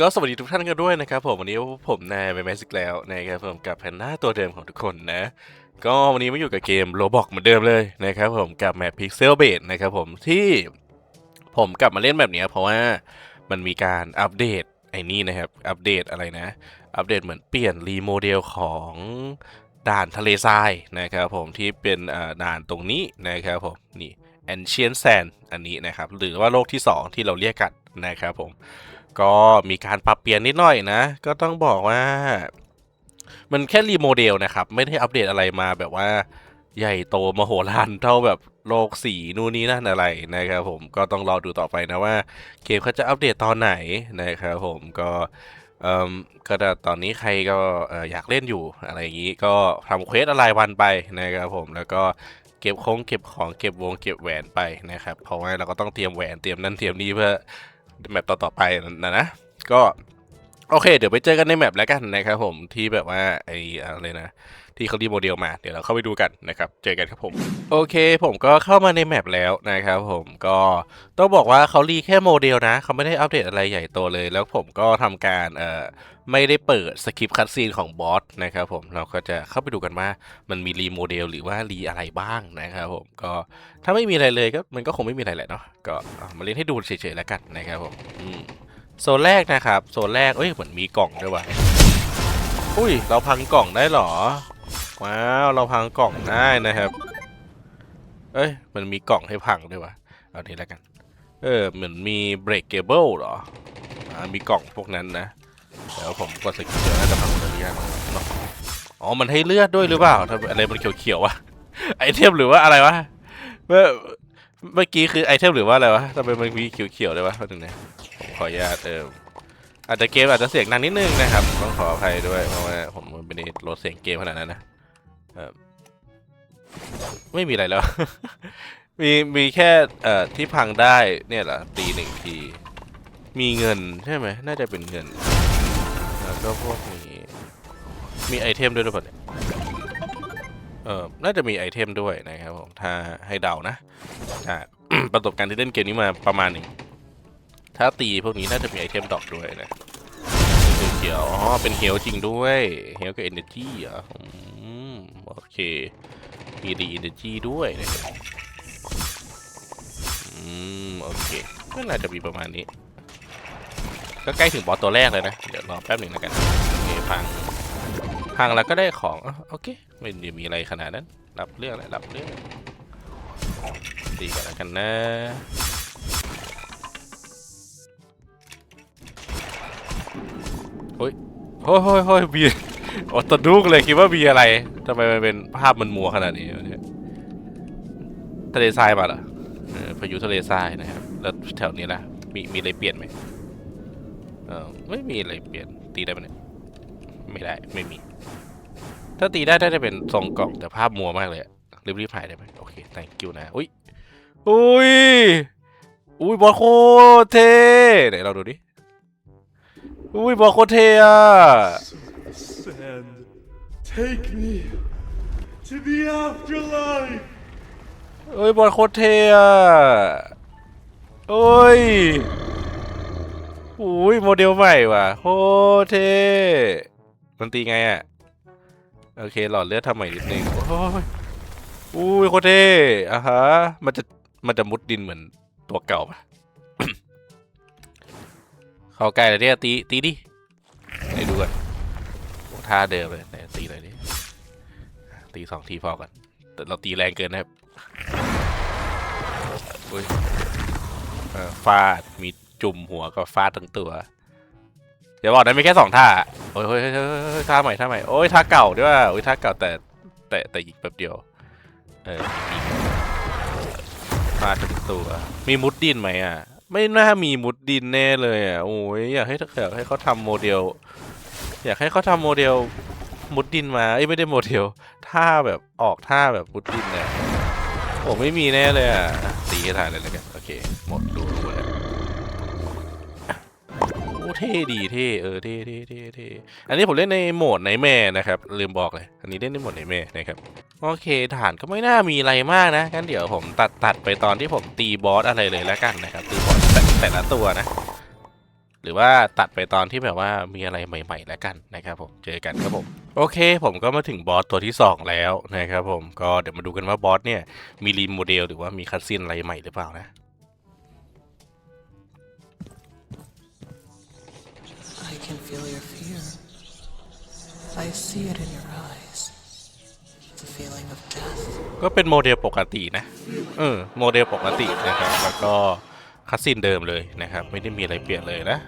ก็สวัสดีทุกท่านกันด้วยนะครับผมวันนี้ผมนายแมแมสิกแล้วนะครับผมกับแพนด้าตัวเดิมของทุกคนนะ ก็วันนี้มาอยู่กับเกมโ o บอกเหมือนเดิมเลยนะครับผมกับแมปพิกเซลเบดนะครับผมที่ผมกลับมาเล่นแบบนี้เพราะว่ามันมีการอัปเดตไอ้นี่นะครับ อัปเดตอะไรนะ อัปเดตเหมือนเปลี่ยนรีโมเดลของด่านทะเลทรายนะครับผมที่เป็นด่านตรงนี้นะครับผมนี่ Ancient Sand อันนี้นะครับ หรือว่าโลกที่ 2 ที่เราเรียกกันนะครับผม ก็มีการปรับเปลี่ยนนิดหน่อยนะ ก็ต้องบอกว่า มันแค่รีโมเดลนะครับ ไม่ได้อัปเดตอะไรมาแบบว่าใหญ่โตมโหฬารเท่าแบบโลกสีนู่นนี่นั่นอะไรนะครับผมก็ต้องรอดูต่อไปนะว่าเกมเขาจะอัปเดตตอนไหนนะครับผมก็เอ่มก็ตตอนนี้ใครก็เอ่อยากเล่นอยู่อะไรอย่างนี้ก็ทำเควสอะไรวันไปนะครับผมแล้วก็เก็บคงเก็บของเก็บวงเก็บแหวนไปนะครับเพราะว่าเราก็ต้องเตรียมแหวนเตรียมนั่นเตรียมนี่เพื่อ แมปต่อๆไปนะนะ ก็ โอเค เดี๋ยวไปเจอกันในแมปแล้วกันนะครับผมที่แบบว่าไอ้อะไรนะ ที่เขารีโมเดลมาเดี๋ยวเราเข้าไปดูกันนะครับ เจอกันครับผม โอเค ผมก็เข้ามาในแมปแล้วนะครับผมก็ต้องบอกว่าเขารีแค่โมเดลนะ เขาไม่ได้อัปเดตอะไรใหญ่โตเลย แล้วผมก็ทำการเอ่อไม่ได้เปิดสคริปต์คัดซีนของบอสนะครับผมเราก็จะเข้าไปดูกันว่ามันมีรีโมเดลหรือว่ารีอะไรบ้างนะครับผมก็ถ้าไม่มีอะไรเลยก็มันก็คงไม่มีอะไรแหละเนาะก็มาเล่นให้ดูเฉยๆแล้วกันนะครับผมอืม โซนแรกนะครับ โซนแรกเอ้ยเหมือนมีกล่องด้วยว่ะอุ้ย เราพังกล่องได้เหรอ ว้าว เราพังกล่องได้นะครับ เอ้ย มันมีกล่องให้พังด้วยว่ะ เอาทีแล้วกัน เออ เหมือนมี breakable เหรอ อ่า มีกล่องพวกนั้นนะเดี๋ยวผมกดสกิลเดี๋ยวน่าจะพังหมดเลยกันะอ๋อ มันให้เลือดด้วยหรือเปล่าทำไมอะไรมันเขียวๆวะ ไอเทมหรือว่าอะไรวะ เมื่อเมื่อกี้คือไอเทมหรือว่าอะไรวะทำไมมันมีเขียวๆเลยวะแป๊บนึงนะผม ขออนุญาตเอออาจจะเกมอาจจะเสียงดังนิดนึงนะครับต้องขออภัยด้วยเพราะว่าผมไม่ได้ลดเสียงเกมขนาดนั้นนะไม่มีอะไรแล้ว มีมีแค่เอ่อที่พังได้เนี่ยเหรอตีหนึ่งที มีเงินใช่ไหมน่าจะเป็นเงิน แล้วก็พวกนี้มีไอเทมด้วยหรือเปล่าเนี่ยเออน่าจะมีไอเทมด้วยนะครับผมถ้าให้เดานะจากประสบการณ์ที่เล่นเกมนี้มาประมาณหนึ่ง ถ้าตีพวกนี้น่าจะมีไอเทมดอกด้วยนะเขียวอ๋อ เป็นเฮลจริงด้วย เฮลกับเอเนจีเหรออืมโอเค มีดีเอเนจีด้วยนะอืม โอเค ก็น่าจะมีประมาณนี้ ก็ใกล้ถึงบอสตัวแรกเลยนะ เดี๋ยวรอแป๊บหนึ่งแล้วกันโอเคพังพังแล้วก็ได้ของ โอเค ไม่ได้มีอะไรขนาดนั้น รับเรื่องแหละรับเรื่องดีกันแล้วกันนะ โอ้ยโอ้ยโอ้ยโอ้ยบีโอตะดุกเลยคิดว่ามีอะไรทำไมมันเป็นภาพมันมัวขนาดนี้เนี่ยทะเลทรายมาเหรอพายุทะเลทรายนะครับ แล้วแถวนี้ล่ะ มีมีอะไรเปลี่ยนไหมเออไม่มีอะไรเปลี่ยน ตีได้ไหมเนี่ย ไม่ได้ ไม่มี ถ้าตีได้ได้จะเป็นทรงกล่องแต่ภาพมัวมากเลยรีบรีบหายได้ไหมโอเค thank you นะ อุ้ย อุ้ย อุ้ยบอลโคตรเท่ไหนเราดูดิ อุ้ยบอลโคตรเท่อะ Sand, take me to the afterlife. เอ้ยบอลโคตรเท่อะโอ้ยอุ้ยโมเดลใหม่ว่ะโคตรเท่มันตีไงอะโอเคหลอดเลือดทำใหม่นิดนึงโอ้ยอุ้ยโคตรเท่อะฮะมันจะมันจะมุดดินเหมือนตัวเก่าปะ เข้าใกล้เลยเนี่ยตีตีดิไหนดูกันโอ้ท่าเดิมเลยไหนตีเลยดิตีสองทีพอก่อนแต่เราตีแรงเกินนะครับอุ้ยฟาดมีจุ่มหัวกับฟาดทั้งตัวเดี๋ยวบอกนะมีแค่สองท่าโอ้ยเฮ้ยท่าใหม่ท่าใหม่โอ้ยท่าเก่าด้วยว่ะโอ้ยท่าเก่าแต่แต่แต่อีกแบบเดียวเออฟาดทั้งตัวมีมุดดินไหมอะ ไม่น่ามีมุดดินแน่เลยอะโอ้ยอยากให้อยากให้เขาทำโมเดล อยากให้เขาทำโมเดลมุดดินมาเอ้ไม่ได้โมเดลท่าแบบออกท่าแบบมุดดินเนี่ยโอ้ไม่มีแน่เลยอะตีให้ทานเลยแล้วกันโอเคหมดรูรู้แล้วโอ้เท่ดีเท่เออเท่เท่เท่เท่อันนี้ผมเล่นในโหมดไหนแม่นะครับลืมบอกเลยอันนี้เล่นในโหมดไหนแม่นะครับโอเคฐานก็ไม่น่ามีอะไรมากนะงั้นเดี๋ยวผมตัดตัดไปตอนที่ผมตีบอสอะไรเลยแล้วกันนะครับตีบอส แต่แต่ละตัวนะรือว่าตัดไปตอนที่แบบว่ามีอะไรใหม่ ๆ แล้วกันนะครับผมเจอกันครับผมโอเค ผมก็มาถึงบอสตัวที่ 2 แล้วนะครับผมก็เดี๋ยวมาดูกันว่าบอสเนี่ยมีรีโมเดลหรือว่ามีคัดซีนอะไรใหม่หรือเปล่านะ I can feel your fear. I see it in your eyes. The feeling of death. ก็เป็นโมเดลปกตินะ เออ โมเดลปกตินะครับ แล้วก็ คัสซินเดิมเลยนะครับ ไม่ได้มีอะไรเปลี่ยนเลยนะ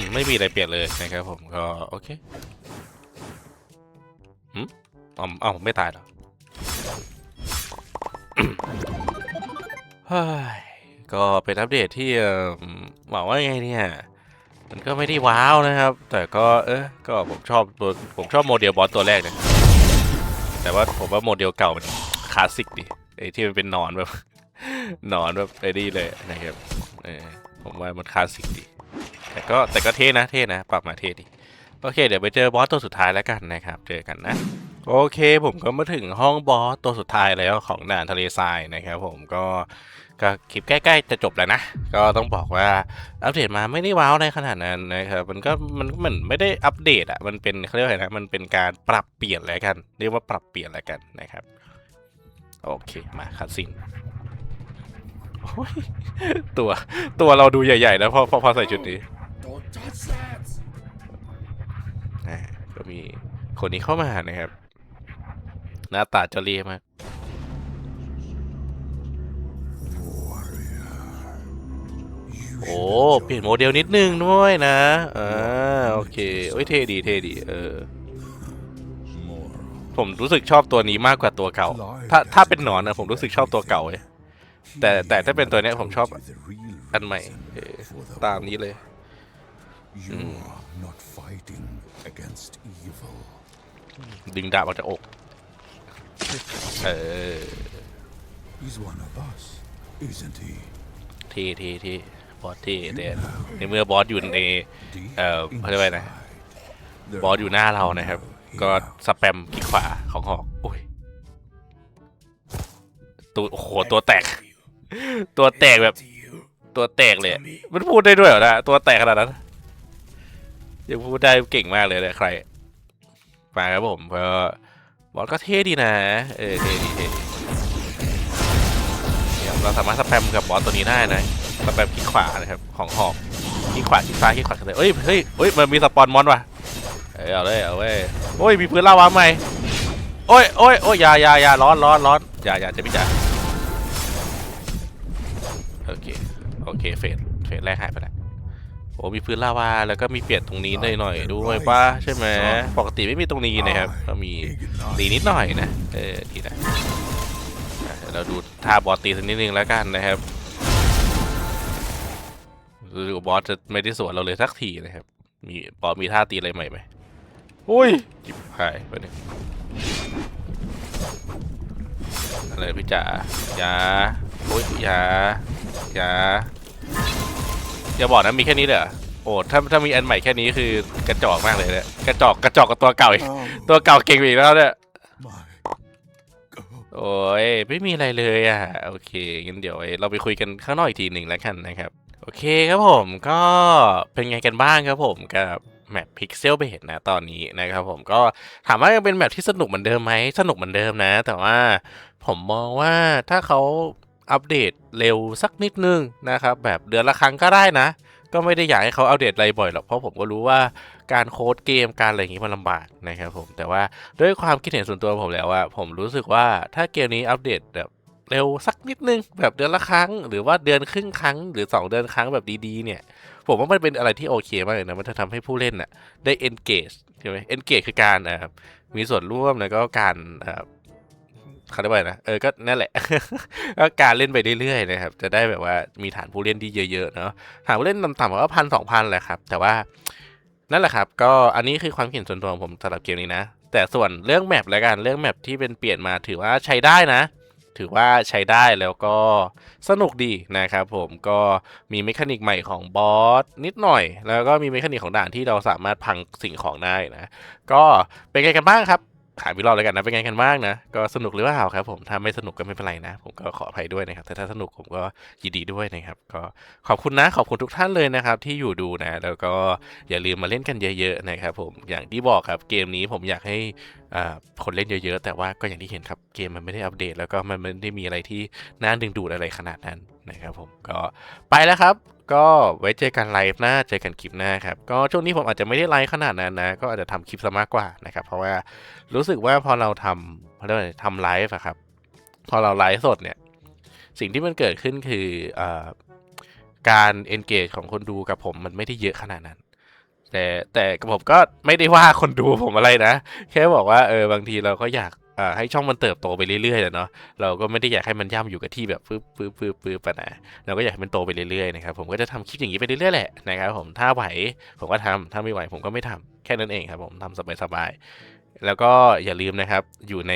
มไม่มีอะไรเปลี่ยนเลยนะครับผมก็โอเคหืมอ๋อเอ้าไม่ตายหรอก็เป็นอัปเดตที่เอ่อหวังว่าไงเนี่ย มันก็ไม่ได้ว้าวนะครับ แต่ก็เออก็ผมชอบตัวผมชอบโมเดลบอสตัวแรกเนี่ย แต่ว่าผมว่าโมเดลเก่ามันคลาสสิกดิไอ้ที่มันเป็นนอนแบบ นอนแบบไอ้นี่เลยนะครับเออผมว่ามันคลาสสิกดิแต่ก็แต่ก็เท่นะเท่นะ ปรับมาเท่ดิโอเค เดี๋ยวไปเจอบอสตัวสุดท้ายแล้วกันนะครับ เจอกันนะ โอเคผมก็มาถึงห้องบอสตัวสุดท้ายแล้วของด่านทะเลทรายนะครับผมก็ก็คลิปใกล้ๆจะจบแล้วนะ ก็ต้องบอกว่าอัปเดตมาไม่ได้ว้าวในขนาดนั้นนะครับมันก็มันเหมือนไม่ได้อัปเดตอะมันเป็นเขาเรียกว่าอะไรนะมันเป็นการปรับเปลี่ยนแล้วกัน เรียกว่าปรับเปลี่ยนแล้วกันนะครับโอเคมาคัดซินโอ้ยตัวตัวเราดูใหญ่ๆนะพอพอพอใส่ชุดนี้ Don't touch that! อ่าก็มีคนนี้เข้ามานะครับ หน้าตาจาเรีมากโอ้เปลี่ยนโมเดลนิดนึงด้วยนะอ่าโอเคโอ้ยเท่ดีเท่ดีเออผมรู้สึกชอบตัวนี้มากกว่าตัวเก่า ถ้าถ้าเป็นหนอนนะผมรู้สึกชอบตัวเก่าเลยแต่แต่ถ้าเป็นตัวเนี้ยผมชอบอันใหม่ตามนี้เลยดึงดาบออกจากอก เออ He's one of us, isn't he? เท่เท่เท่บอสเท่แต่ในเมื่อบอสอยู่ใน Deep เอ่อเขาเรียกว่าไงนะ inside, there บอสอยู่หน้าเรานะครับ ก็สแปมคลิกขวาของหอกโอ้ยตัวโอ้โหตัวแตก ตัวแตกแบบ To you. ตัวแตกเลยอะมันพูดได้ด้วยเหรอนะตัวแตกขนาดนั้นยังพูดได้เก่งมากเลยนะใครมาครับผมเพราะ บอสก็เท่ดีนะ เออเท่ดีเท่เนี่ยเราสามารถสแปมกับบอสตัวนี้ได้นะสแปมคลิกขวานะครับของหอกคลิกขวาคลิกซ้ายคลิกขวาคลิกซ้ายเอ้ยเฮ้ยเฮ้ยมันมีสปอนมอนว่ะเอ้ยเอาเลยเอาเว้ยโอ้ยมีพื้นลาวาใหม่โอ้ยโอ้ยโอ้ยอยาอยาอยาร้อนร้อนร้อนอย่าอย่าจะพี่จ๋าโอเคโอเคเฟสเฟสแรกหายไปแล้ว โอ้มีพื้นลาวาแล้วก็มีเปลี่ยนตรงนี้หน่อยหน่อยๆด้วยป่ะใช่ไหมปกติไม่มีตรงนี้นะครับ ก็มีดีนิดหน่อยนะเออดีนะอะเดี๋ยวเราดูท่าบอสตีสักนิดนึงแล้วกันนะครับดูบอสจะไม่ได้สวนเราเลยสักทีนะครับ มีบอสมีท่าตีอะไรใหม่ไหมอุ้ยจิบหายไปเนี่ยอะไรพี่จ๋าอย่าโอ้ยอย่าอย่า อย่าบอกนะมีแค่นี้เลยเหรอโอ้ถ้าถ้ามีอันใหม่แค่นี้คือกระจอกมากเลยเนี่ยกระจอกกระจอกกับตัวเก่าอีก Oh, ตัวเก่าเก่งกว่าอีกแล้วเนี่ย my God. โอ้ยไม่มีอะไรเลยอะโอเคงั้นเดี๋ยวไว้เราไปคุยกันข้างนอกอีกทีหนึ่งแล้วกันนะครับ โอเคครับผมก็เป็นไงกันบ้างครับผมกับแมปพิกเซลเบนะตอนนี้นะครับผมก็ถามว่ายังเป็นแมปที่สนุกเหมือนเดิมไหมสนุกเหมือนเดิมนะ แต่ว่าผมมองว่าถ้าเขา อัปเดตเร็วสักนิดนึงนะครับ แบบเดือนละครั้งก็ได้นะ ก็ไม่ได้อยากให้เขาอัปเดตอะไรบ่อยหรอกเพราะผมก็รู้ว่าการโค้ดเกมการอะไรอย่างนี้มันลำบากนะครับผมแต่ว่าด้วยความคิดเห็นส่วนตัวผมแล้วว่าผมรู้สึกว่าถ้าเกมนี้อัปเดตแบบเร็วสักนิดนึงแบบเดือนละครั้ง หรือว่าเดือนครึ่งครั้ง หรือ 2 เดือนครั้งแบบดีๆเนี่ย ผมว่ามันเป็นอะไรที่โอเคมากเลยนะ มันจะทำให้ผู้เล่นน่ะได้ engage ใช่ไหม engage คือการมีส่วนร่วมแล้วก็การ เขาเรียกว่าอะไรนะเออก็นั่นแหละ ก็การเล่นไปเรื่อยๆนะครับ จะได้แบบว่ามีฐานผู้เล่นที่เยอะๆเนาะฐานผู้เล่นต่ำๆก็พันสองพันแหละครับ แต่ว่านั่นแหละครับ ก็อันนี้คือความเห็นส่วนตัวของผมสำหรับเกมนี้นะ แต่ส่วนเรื่องแมปแล้วกันเรื่องแมปที่เป็นเปลี่ยนมาถือว่าใช้ได้นะถือว่าใช้ได้แล้วก็สนุกดีนะครับผมก็มีเมคานิกใหม่ของบอสนิดหน่อย แล้วก็มีเมคานิกของด่านที่เราสามารถพังสิ่งของได้นะ ก็เป็นไงกันบ้างครับ ถามพี่รอบแล้วกันนะเป็นไงกันบ้างนะก็สนุกหรือเปล่าครับ ผมถ้าไม่สนุกก็ไม่เป็นไรนะ ผมก็ขออภัยด้วยนะครับแต่ถ้าสนุกผมก็ยินดีด้วยนะครับ ก็ขอบคุณนะขอบคุณทุกท่านเลยนะครับ ที่อยู่ดูนะ แล้วก็อย่าลืมมาเล่นกันเยอะๆนะครับผมอย่างที่บอกครับเกมนี้ผมอยากให้คนเล่นเยอะๆ แต่ว่าก็อย่างที่เห็นครับเกมมันไม่ได้อัปเดต แล้วก็มันไม่ได้มีอะไรที่น่าดึงดูดอะไรขนาดนั้น นะครับผมก็ไปแล้วครับ ก็ไว้เจอกันไลฟ์หน้าเจอกันคลิปหน้าครับก็ช่วงนี้ผมอาจจะไม่ได้ไลฟ์ขนาดนั้นนะ ก็อาจจะทำคลิปซะมากกว่านะครับ เพราะว่ารู้สึกว่าพอเราทำเขาเรียกว่าอะไรทำไลฟ์อะครับ พอเราไลฟ์สดเนี่ย สิ่งที่มันเกิดขึ้นคืออการ engage ของคนดูกับผมมันไม่ได้เยอะขนาดนั้นแต่แต่ผมก็ไม่ได้ว่าคนดูผมอะไรนะ แค่บอกว่าเออบางทีเราก็อยาก ให้ช่องมันเติบโตไปเรื่อยๆเนาะเราก็ไม่ได้อยากให้มันย่ำอยู่กับที่แบบปึ๊บปึ๊บปึ๊บปึ๊บอะนะเราก็อยากให้มันโตไปเรื่อยๆนะครับผมก็จะทำคลิปอย่างนี้ไปเรื่อยๆแหละนะครับผมถ้าไหวผมก็ทำถ้าไม่ไหวผมก็ไม่ทำแค่นั้นเองครับผมทำสบายๆแล้วก็อย่าลืมนะครับอยู่ใน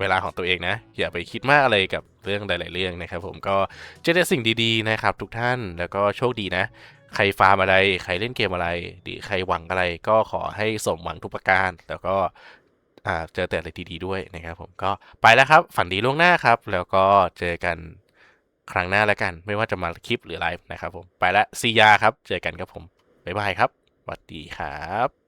เวลาของตัวเองนะ อย่าไปคิดมากอะไรกับเรื่องหลาย ๆ เรื่องนะครับ ผมก็เจอแต่สิ่งดีๆนะครับ ทุกท่านแล้วก็โชคดีนะ ใครฟาร์มอะไร ใครเล่นเกมอะไรหรือใครหวังอะไร ก็ขอให้สมหวังทุกประการ แล้วก็ เจอแต่อะไรดีๆด้วยนะครับผมก็ไปแล้วครับ ฝันดีล่วงหน้าครับ แล้วก็เจอกันครั้งหน้าแล้วกัน ไม่ว่าจะมาคลิปหรือไลฟ์นะครับผมไปแล้วซียาครับ เจอกันครับผมบ๊ายบายครับสวัสดีครับ